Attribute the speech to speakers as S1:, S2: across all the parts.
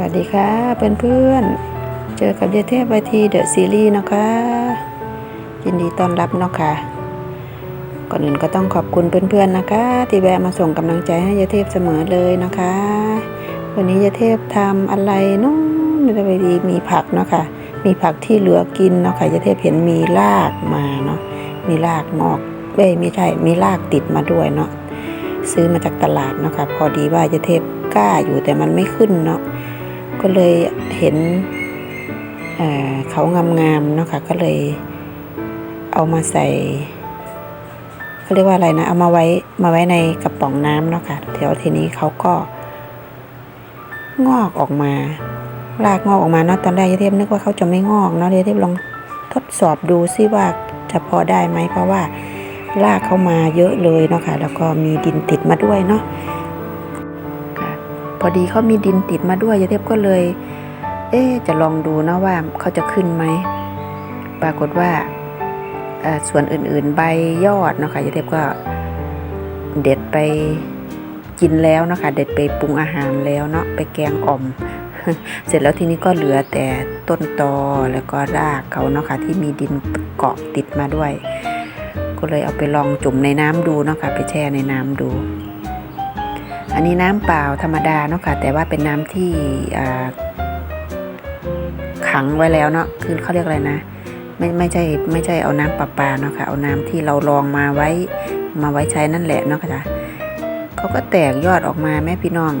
S1: วัสดีค่ะเพื่อนๆ เจอกับเยเทพไวทีเดอะซีรีส์นะคะ ยินดีต้อนรับเนาะค่ะ ก่อนอื่นก็ต้องขอบคุณเพื่อนๆนะคะ ที่แวะมาส่งกำลังใจให้เยเทพเสมอเลยนะคะ วันนี้เยเทพทำอะไรเนู้นในไวทีมีผักเนาะค่ะ มีผักที่เหลือกินเนาะค่ะยเทพเห็นมีรากมาเนาะ มีรากงอกเอ้ยไม่ใช่ มีรากติดมาด้วยเนาะ ซื้อมาจากตลาดเนาะค่ะ พอดีว่าเยเทพกล้าอยู่แต่มันไม่ขึ้นเนาะ ก็เลยเห็นเเขางามๆเนาะค่ะก็เลยเอามาใส่เขาเรียกว่าอะไรนะ เอามาไว้มาไว้ในกระป๋องน้ำเนาะค่ะแถวทีนี้เขาก็ งอกออกมา รากงอกออกมาเนาะตอนแรกยายเทพนึกว่าเขาจะไม่งอกเนาะยายเทพลองทดสอบดูซิว่าจะพอได้ไหมเพราะว่ารากเข้ามาเยอะเลยเนาะค่ะแล้วก็มีดินติดมาด้วยเนาะ พอดีเขามีดินติดมาด้วยยายเทพก็เลย เอ๊จะลองดูนะว่าเขาจะขึ้นไหม ปรากฏว่าส่วนอื่นๆใบยอดเนาะค่ะยายเทพก็เด็ดไปกินแล้วเนาะคะ เด็ดไปปรุงอาหารแล้วเนาะไปแกงอ่อม เสร็จแล้วทีนี้ก็เหลือแต่ต้นตอแล้วก็รากเขาเนาะค่ะที่มีดินเกาะติดมาด้วย ก็เลยเอาไปลองจุ่มในน้ำดูเนาะค่ะไปแช่ในน้ำดู อันนี้น้ำเปล่าธรรมดาเนาะค่ะ แต่ว่าเป็นน้ำที่ขังไว้แล้วเนาะคือเขาเรียกอะไรนะ ไม่ไม่ใช่ไม่ใช่เอาน้ำประปาเนาะค่ะ เอาน้ำที่เราลองมาไว้มาไว้ใช้นั่นแหละเนาะค่ะเขาก็แตกยอดออกมาแม่พี่น้อง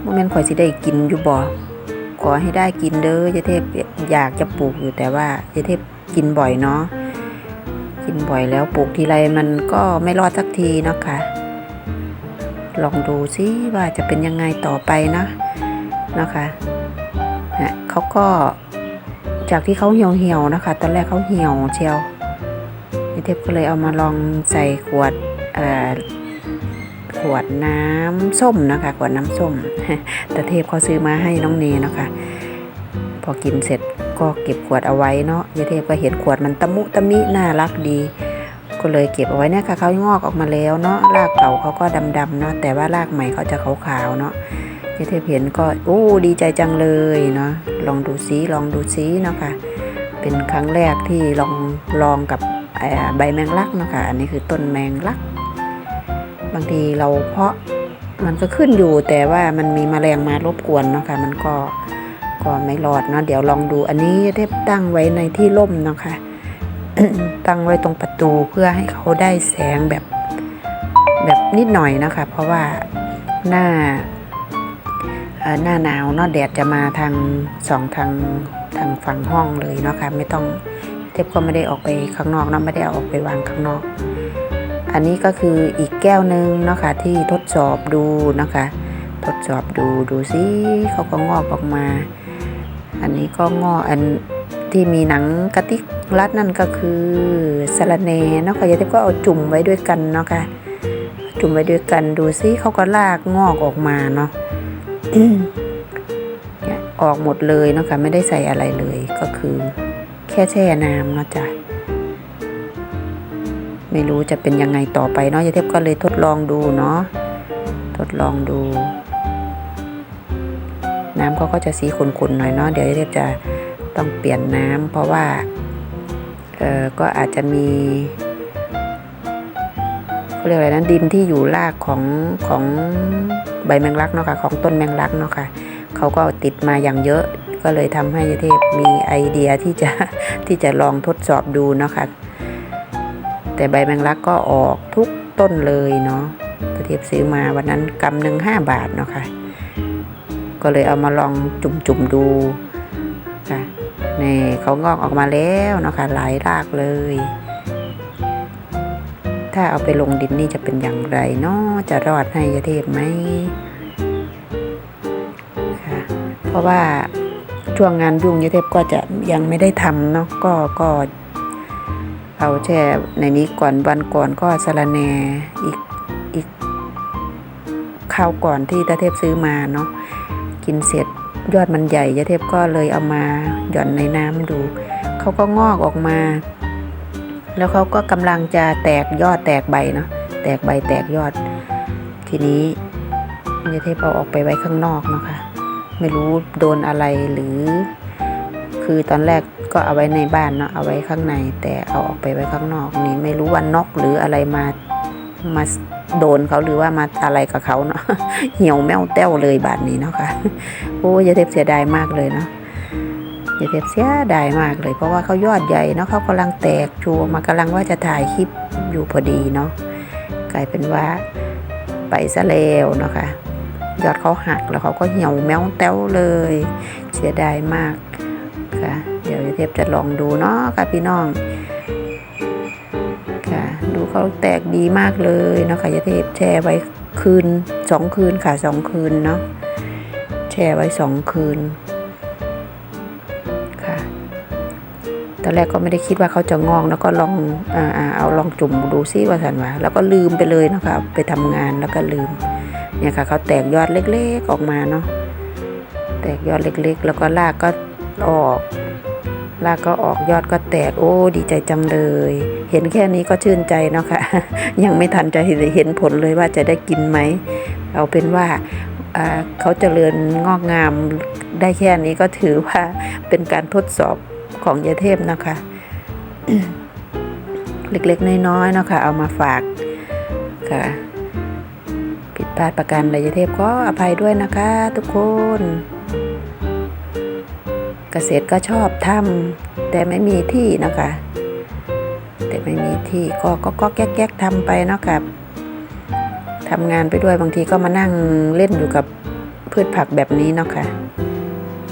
S1: โมเมนต์ข่อยสิได้กินอยู่บ่ขอให้ได้กินเด้อยาเทพอยากจะปลูกอยู่แต่ว่ายาเทพกินบ่อยเนาะกินบ่อยแล้วปลูกทีไรมันก็ไม่รอดสักทีเนาะค่ะ ลองดูซิว่าจะเป็นยังไงต่อไปนะนะคะนะเขาก็จากที่เขาเหี่ยวเหี่ยวๆนะคะ ตอนแรกเขาเหี่ยวเชียวเทพก็เลยเอามาลองใส่ขวดขวดน้ำส้มนะคะขวดน้ำส้ม แต่เทพเขาซื้อมาให้น้องเนนะคะ พอกินเสร็จก็เก็บขวดเอาไว้เนาะยายเทพก็เห็นขวดมันตะมุตะมิน่ารักดี ก็เลยเก็บเอาไว้เนี่ยค่ะเขางอกออกมาแล้วเนาะรากเก่าเขาก็ดำๆเนาะแต่ว่ารากใหม่เขาจะขาวๆเนาะยายเทพเห็นก็โอ้ดีใจจังเลยเนาะลองดูซิลองดูซิเนาะค่ะเป็นครั้งแรกที่ลองลองกับใบแมงลักเนาะค่ะอันนี้คือต้นแมงลัก บางทีเราเพาะมันก็ขึ้นอยู่แต่ว่ามันมีแมลงมารบกวนเนาะค่ะมันก็ก็ไม่รอดเนาะเดี๋ยวลองดูอันนี้เทพตั้งไว้ในที่ร่มเนาะค่ะ ตั้งไว้ตรงประตูเพื่อให้เขาได้แสงแบบแบบนิดหน่อยนะคะ เพราะว่าหน้าหน้าหนาวเนาะแดดจะมาทางสองทางทางฝั่งห้องเลยเนาะค่ะไม่ต้องเทพก็ไม่ได้ออกไปข้างนอกเนาะไม่ได้ออกไปวางข้างนอก อันนี้ก็คืออีกแก้วหนึ่งเนาะค่ะที่ทดสอบดูนะคะ ทดสอบดูดูซิเขาก็งอกออกมา อันนี้ก็งอกอันที่มีหนังกระติก รัดนั่นก็คือสะระเนเนาะค่ะยายเทพก็เอาจุ่มไว้ด้วยกันเนาะค่ะจุ่มไว้ด้วยกันดูซิเขาก็ลากงอกออกมาเนาะออกหมดเลยเนาะค่ะไม่ได้ใส่อะไรเลยก็คือ แค่แช่น้ำเนาะจ้ะไม่รู้จะเป็นยังไงต่อไปเนาะยายเทพก็เลยทดลองดูเนาะทดลองดู น้ำเขาก็จะสีขุ่นๆหน่อยเนาะเดี๋ยวยายเทพจะต้องเปลี่ยนน้ำเพราะว่า เออก็อาจจะมีเขาเรียกอะไรนะดินที่อยู่รากของของใบแมงลักเนาะค่ะของต้นแมงลักเนาะค่ะเขาก็ติดมาอย่างเยอะก็เลยทำให้เทพมีไอเดียที่จะที่จะลองทดสอบดูเนาะค่ะแต่ใบแมงลักก็ออกทุกต้นเลยเนาะเทพซื้อมาวันนั้นกำหนึ่งห้าบาทเนาะค่ะก็เลยเอามาลองจุ่มๆดูค่ะ นี่เขางอกออกมาแล้วนะคะหลายรากเลย ถ้าเอาไปลงดินนี่จะเป็นอย่างไรเนาะจะรอดให้ยเทพไหมค่ะเพราะว่าช่วงงานยุ่งยเทพก็จะยังไม่ได้ทำเนาะก็ก็เอาแช่ในนี้ก่อนวันก่อนก็สะระแหนอีกอีกข้าวก่อนที่ตาเทพซื้อมาเนาะกินเสร็จ ยอดมันใหญ่ยะเทพก็เลยเอามาหย่อนในน้ำดูเขาก็งอกออกมา แล้วเขาก็กำลังจะแตกยอดแตกใบเนาะแตกใบแตกยอด ทีนี้ยะเทพเอาออกไปไว้ข้างนอกเนาะค่ะไม่รู้โดนอะไรหรือ คือตอนแรกก็เอาไว้ในบ้านเนาะเอาไว้ข้างใน แต่เอาออกไปไว้ข้างนอกนี่ไม่รู้ว่านกหรืออะไรมามา โดนเขาหรือว่ามาอะไรกับเขาเนาะเหี่ยวแมวแต้วเลยบาดนี้เนาะค่ะโอ้ยาเทพเสียดายมากเลยเนาะยาเทพเสียดายมากเลย เพราะว่าเขายอดใหญ่เนาะเขากำลังแตกชูออกมากำลังว่าจะถ่ายคลิปอยู่พอดีเนาะกลายเป็นว่าไปซะแล้วเนาะค่ะยอดเขาหักแล้วเขาก็เหี่ยวแมวแต้วเลย เสียดายมากค่ะเดี๋ยวยาเทพจะลองดูเนาะค่ะพี่น้อง ดูเขาแตกดีมากเลยนะค่ะยาเทพแช่ไว้คืนสองคืนค่ะสองคืนเนาะแช่ไว้สองคืนค่ะตอนแรกก็ไม่ได้คิดว่าเขาจะงอกแล้วก็ลองอ่าเอาลองจุ่มดูซิว่าสันว่าแล้วก็ลืมไปเลยนะคะไปทำงานแล้วก็ลืมเนี่ยค่ะเขาแตกยอดเล็กๆออกมาเนาะแตกยอดเล็กๆ แล้วก็รากก็ออก รากก็ออกยอดก็แตกโอ้ดีใจจังเลย เห็นแค่นี้ก็ชื่นใจเนาะค่ะ ยังไม่ทันจะเห็นผลเลยว่าจะได้กินไหม เอาเป็นว่าเขาเจริญงอกงามได้แค่นี้ก็ถือว่าเป็นการทดสอบของยาเทพนะคะ เล็กๆ น้อยๆเนาะค่ะเอามาฝากค่ะผิดพลาดประการใดยาเทพก็อภัยด้วยนะคะ ทุกคน เกษตรก็ชอบทำแต่ไม่มีที่นะคะ แต่ไม่มีที่ก็ก็ก็แก๊กแก๊กทำไปเนาะครับทำงานไปด้วยบางทีก็มานั่งเล่นอยู่กับพืชผักแบบนี้เนาะค่ะ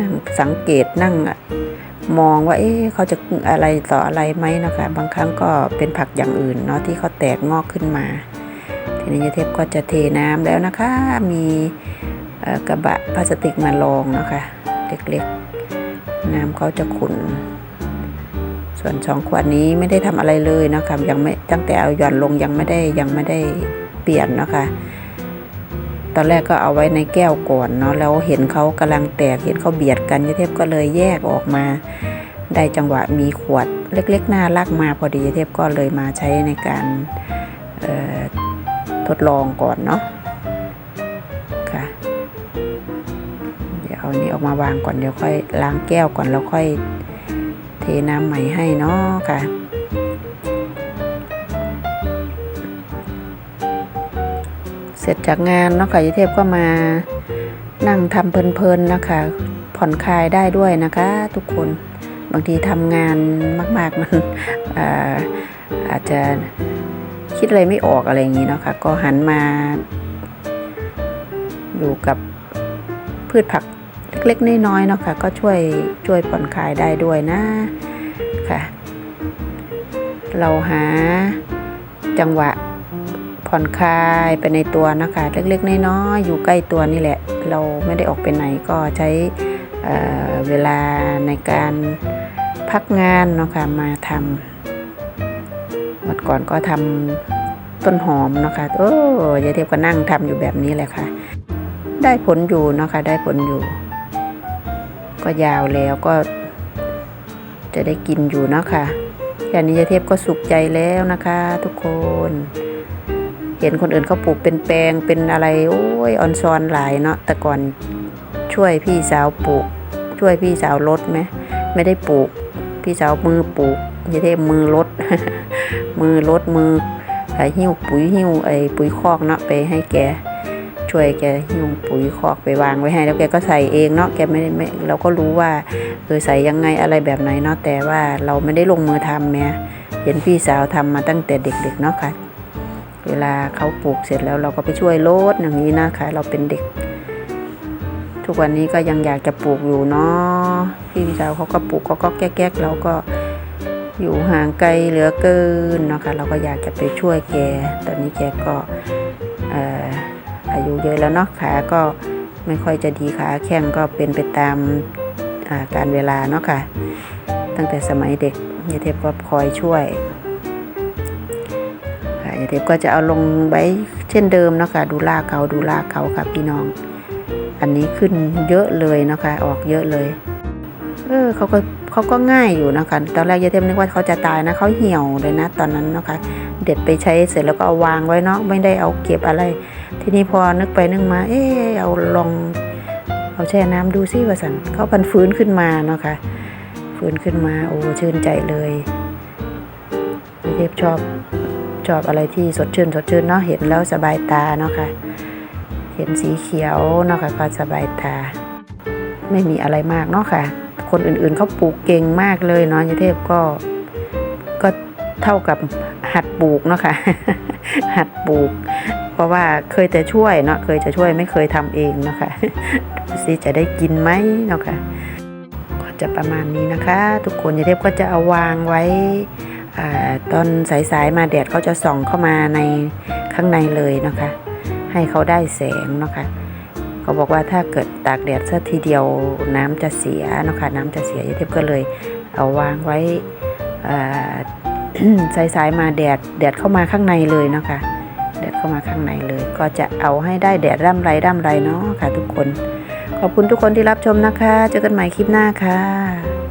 S1: นั่งสังเกตนั่งมองว่า เอ๊ะเขาจะอะไรต่ออะไรไหมเนาะคะบางครั้งก็เป็นผักอย่างอื่นเนาะที่เขาแตกงอกขึ้นมา ทีนี้ยเทพก็จะเทน้ำแล้วนะคะ มีกระบะพลาสติกมารองเนาะคะเล็กๆ น้ำเขาจะขุ่นส่วนสองขวดนี้ไม่ได้ทำอะไรเลยนะคะยังไม่ตั้งแต่เอาหย่อนลงยังไม่ได้ยังไม่ได้เปลี่ยนนะคะตอนแรกก็เอาไว้ในแก้วก่อนเนาะแล้วเห็นเขากำลังแตกเห็นเขาเบียดกันยเทพก็เลยแยกออกมา ได้จังหวะมีขวดเล็กๆน่ารักมาพอดียเทพก็เลยมาใช้ในการทดลองก่อนเนาะ อานี้ออกมาวางก่อนเดี๋ยวค่อยล้างแก้วก่อนแล้วค่อยเทน้ำใหม่ให้เนาะค่ะเสร็จจากงานเนาะค่ะยเทพก็มานั่งทำเพลินๆนะคะ ผ่อนคลายได้ด้วยนะคะ ทุกคนบางทีทำงานมาก ๆ มันอาอาจจะคิดอะไรไม่ออกอะไรอย่างนี้เนาะค่ะก็หันมาอยู่กับพืชผัก เล็กๆน้อยๆเนาะค่ะก็ช่วยช่วยผ่อนคลายได้ด้วยนะค่ะ เราหาจังหวะผ่อนคลายไปในตัวนะคะเล็กๆน้อยๆอยู่ใกล้ตัวนี่แหละ เราไม่ได้ออกไปไหนก็ใช้เเวลาในการพักงานเนาะค่ะมาทำเมื่อก่อนก็ทำต้นหอมเนาะคะโอ้ยายเทพก็นั่งทำอยู่แบบนี้แหละค่ะ ได้ผลอยู่เนาะคะได้ผลอยู่ ก็ยาวแล้วก็ จะได้กินอยู่เนาะค่ะแค่นี้ยาเทพก็สุขใจแล้วนะคะ ทุกคน เห็นคนอื่นเขาปลูกเป็นแปลงเป็นอะไร โอ้ยออนซอนหลายเนาะแต่ก่อนช่วยพี่สาวปลูก ช่วยพี่สาวลดไหมไม่ได้ปลูก พี่สาวมือปลูกยาเทพมือลด มือลดมือหิ้วปุ๋ยหิ้วไอ้ปุ๋ยคอกเนาะไปให้แก ช่วยแกหิ้วปุ๋ยคอกไปวางไว้ให้ แล้วแกก็ใส่เองเนาะแกไม่ไม่เราก็รู้ว่าเออใส่ยังไงอะไรแบบไหนเนาะแต่ว่าเราไม่ได้ลงมือทำแม่เห็นพี่สาวทำมาตั้งแต่เด็กๆเนาะค่ะ เวลาเขาปลูกเสร็จแล้วเราก็ไปช่วยโลดอย่างนี้นะคะ เราเป็นเด็ก ทุกวันนี้ก็ยังอยากจะปลูกอยู่เนาะพี่สาวเขาก็ปลูกเขาก็แก๊กๆเราก็อยู่ห่างไกลเหลือเกินเนาะคะเราก็อยากจะไปช่วยแก ตอนนี้แกก็ อายุเยอะแล้วเนาะขาก็ไม่ค่อยจะดีขาแข้งก็เป็นไปตามาการเวลาเนาะค่ะ ตั้งแต่สมัยเด็กยายเทพก็คอยช่วยค่ะยายเทพก็จะเอาลงไว้เช่นเดิมเนาะค่ะดูลากเขาดูลากเขาค่ะพี่น้อง อันนี้ขึ้นเยอะเลยเนาะค่ะออกเยอะเลย เออเขาก็ เขาก็ง่ายอยู่นะคะตอนแรกยายเทพนึกว่าเขาจะตายนะเขาเหี่ยวเลยนะ ตอนนั้นนะคะ เด็ดไปใช้เสร็จแล้วก็เอาวางไว้เนาะไม่ได้เอาเก็บอะไร ทีนี้พอนึกไปนึกมา เออเอาลองเอาแช่น้ำดูซิว่าสันเขาพันฟื้นขึ้นมาเนาะค่ะฟื้นขึ้นมาโอ้ชื่นใจเลยพี่เทพชอบชอบอะไรที่สดชื่นสดชื่นเนาะเห็นแล้วสบายตาเนาะค่ะเห็นสีเขียวเนาะค่ะก็สบายตา ไม่มีอะไรมากเนาะค่ะ คนอื่นๆเขาปลูกเก่งมากเลยเนาะยเทพก็ก็เท่ากับหัดปลูกเนาะค่ะหัดปลูก เพราะว่าเคยแต่ช่วยเนาะเคยจะช่วยไม่เคยทำเองเนาะค่ะดูสิจะได้กินไหมเนาะค่ะก็จะประมาณนี้นะคะ ทุกคนยเทพก็จะเอาวางไว้อตอนสายๆมาแดดเขาจะส่องเข้ามาในข้างในเลยนะคะ ให้เขาได้แสงเนาะค่ะ เขาบอกว่าถ้าเกิดตากแดดซะทีเดียวน้ำจะเสียนะคะน้ำจะเสียยายเทพก็เลยเอาวางไว้อ่สายๆมาแดดแดดเข้ามาข้างในเลยนะคะแดดเข้ามาข้างในเลย ก็จะเอาให้ได้แดดร่ำไรร่ำไรเนาะค่ะทุกคน ขอบคุณทุกคนที่รับชมนะคะ เจอกันใหม่คลิปหน้าค่ะ